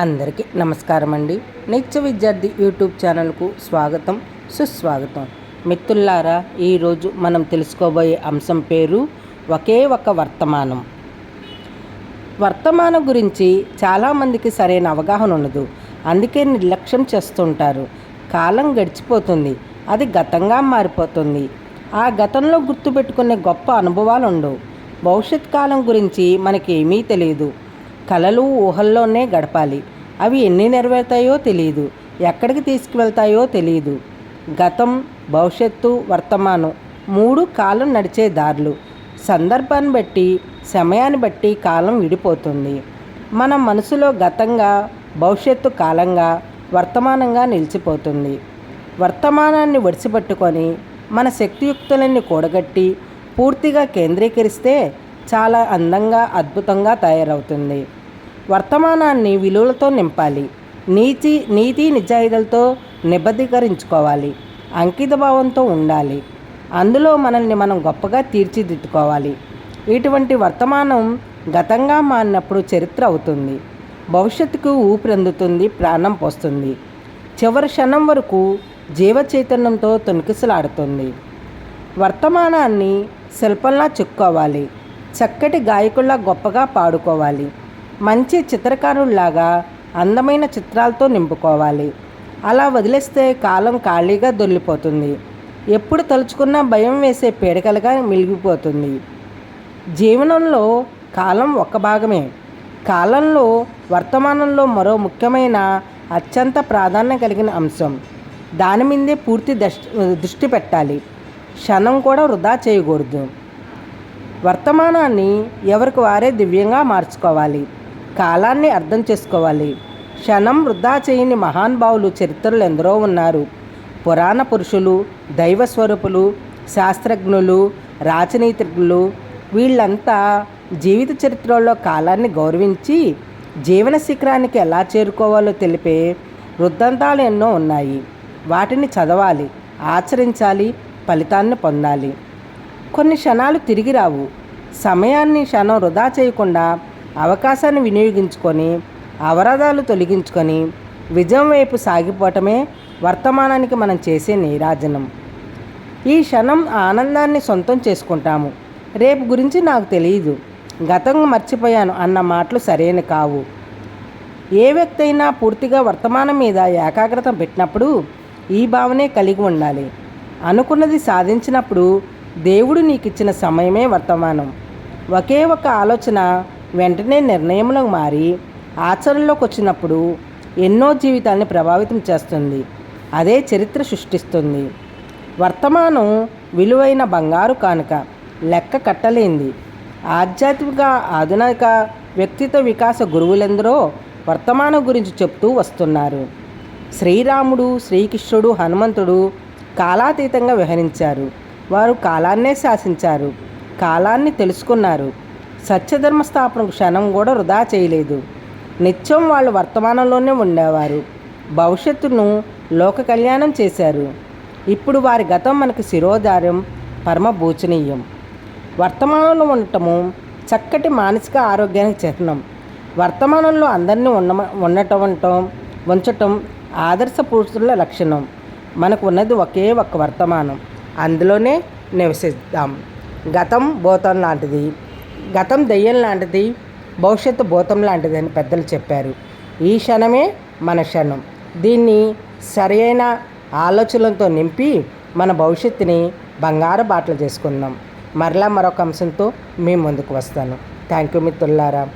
అందరికీ నమస్కారం అండి నిత్య విద్యార్థి యూట్యూబ్ ఛానల్కు స్వాగతం సుస్వాగతం. మిత్రులారా ఈరోజు మనం తెలుసుకోబోయే అంశం పేరు ఒకే ఒక వర్తమానం. వర్తమానం గురించి చాలామందికి సరైన అవగాహన ఉండదు. అందుకే నిర్లక్ష్యం చేస్తుంటారు. కాలం గడిచిపోతుంది. అది గతంగా మారిపోతుంది. ఆ గతంలో గుర్తుపెట్టుకునే గొప్ప అనుభవాలు ఉండవు భవిష్యత్ కాలం గురించి మనకేమీ తెలియదు. కలలు ఊహల్లోనే గడపాలి. అవి ఎన్ని నెరవేరుతాయో తెలియదు ఎక్కడికి తీసుకువెళ్తాయో తెలియదు గతం భవిష్యత్తు వర్తమానం మూడు కాలం నడిచే దారులు. సందర్భాన్ని బట్టి సమయాన్ని బట్టి కాలం విడిపోతుంది. మన మనసులో గతంగా భవిష్యత్తు కాలంగా వర్తమానంగా నిలిచిపోతుంది. వర్తమానాన్ని వడిసిపట్టుకొని మన శక్తియుక్తులన్నీ కూడగట్టి పూర్తిగా కేంద్రీకరిస్తే చాలా అందంగా అద్భుతంగా తయారవుతుంది. వర్తమానాన్ని విలువలతో నింపాలి. నీతి నీతి నిజాయితీలతో నిబద్ధీకరించుకోవాలి. అంకితభావంతో ఉండాలి. అందులో మనల్ని మనం గొప్పగా తీర్చిదిద్దుకోవాలి. ఇటువంటి వర్తమానం గతంగా మారినప్పుడు చరిత్ర అవుతుంది. భవిష్యత్తుకు ఊపిరందుతుంది ప్రాణం పోస్తుంది. చివరి క్షణం వరకు జీవ చైతన్యంతో వర్తమానాన్ని శిల్పంలా చెక్కోవాలి. చక్కటి గాయకుల్లా గొప్పగా పాడుకోవాలి. మంచి చిత్రకారుల్లాగా అందమైన చిత్రాలతో నింపుకోవాలి. అలా వదిలేస్తే కాలం ఖాళీగా దొరికిపోతుంది. ఎప్పుడు తలుచుకున్నా భయం వేసే పీడకలుగా మిలిగిపోతుంది జీవనంలో కాలం ఒక భాగమే. కాలంలో వర్తమానంలో మరో ముఖ్యమైన అత్యంత ప్రాధాన్యం కలిగిన అంశం. దాని మీదే పూర్తి దృష్టి పెట్టాలి. క్షణం కూడా వృధా చేయకూడదు. వర్తమానాన్ని ఎవరికి వారే దివ్యంగా మార్చుకోవాలి. కాలాన్ని అర్థం చేసుకోవాలి. క్షణం వృధా చేయని మహానుభావులు చరిత్రలు ఎందరో ఉన్నారు. పురాణ పురుషులు దైవ స్వరూపులు శాస్త్రజ్ఞులు రాజనీతిజ్ఞులు వీళ్ళంతా జీవిత చరిత్రలో కాలాన్ని గౌరవించి జీవన శిఖరానికి ఎలా చేరుకోవాలో తెలిపే వృద్ధాంతాలు ఎన్నో ఉన్నాయి. వాటిని చదవాలి ఆచరించాలి ఫలితాన్ని పొందాలి. కొన్ని క్షణాలు తిరిగి రావు. సమయాన్ని క్షణం వృధా చేయకుండా అవకాశాన్ని వినియోగించుకొని అవరోధాలు తొలగించుకొని విజయం వైపు సాగిపోవటమే వర్తమానానికి మనం చేసే నీరాజనం. ఈ క్షణం ఆనందాన్ని సొంతం చేసుకుంటాము. రేపు గురించి నాకు తెలియదు గతం మర్చిపోయాను అన్న మాటలు సరైన కావు. ఏ వ్యక్తి అయినా పూర్తిగా వర్తమానం మీద ఏకాగ్రత పెట్టినప్పుడు ఈ భావనే కలిగి ఉండాలి. అనుకున్నది సాధించినప్పుడు దేవుడు నీకు ఇచ్చిన సమయమే వర్తమానం. ఒకే ఒక ఆలోచన వెంటనే నిర్ణయంలో మారి ఆచరణలోకి వచ్చినప్పుడు ఎన్నో జీవితాల్ని ప్రభావితం చేస్తుంది. అదే చరిత్ర సృష్టిస్తుంది. వర్తమానం విలువైన బంగారు కానుక లెక్క కట్టలేంది ఆధ్యాత్మిక ఆధునిక వ్యక్తిత్వ వికాస గురువులెందరో వర్తమానం గురించి చెప్తూ వస్తున్నారు. శ్రీరాముడు శ్రీకృష్ణుడు హనుమంతుడు కాలాతీతంగా వ్యవహరించారు. వారు కాలాన్నే శాసించారు. కాలాన్ని తెలుసుకున్నారు. సత్యధర్మ స్థాపన క్షణం కూడా వృధా చేయలేదు. నిత్యం వాళ్ళు వర్తమానంలోనే ఉండేవారు. భవిష్యత్తును లోక కళ్యాణం చేశారు. ఇప్పుడు వారి గతం మనకు శిరోధార్యం పరమభూచనీయం. వర్తమానంలో ఉండటము చక్కటి మానసిక ఆరోగ్యానికి చిహ్నం. వర్తమానంలో అందరినీ ఉన్న ఉండటం ఉంచటం ఆదర్శ పురుషుల లక్షణం. మనకు ఉన్నది ఒకే ఒక్క వర్తమానం. అందులోనే నివసిద్దాం. గతం భూతం లాంటిది. గతం దెయ్యం లాంటిది. భవిష్యత్తు భూతం లాంటిది అని పెద్దలు చెప్పారు. ఈ క్షణమే మన క్షణం. దీన్ని సరైన ఆలోచనలతో నింపి మన భవిష్యత్తుని బంగారు బాటలు చేసుకుందాం. మరలా మరొక అంశంతో మీ ముందుకు వస్తాను. థ్యాంక్ యూ మిత్రులారా.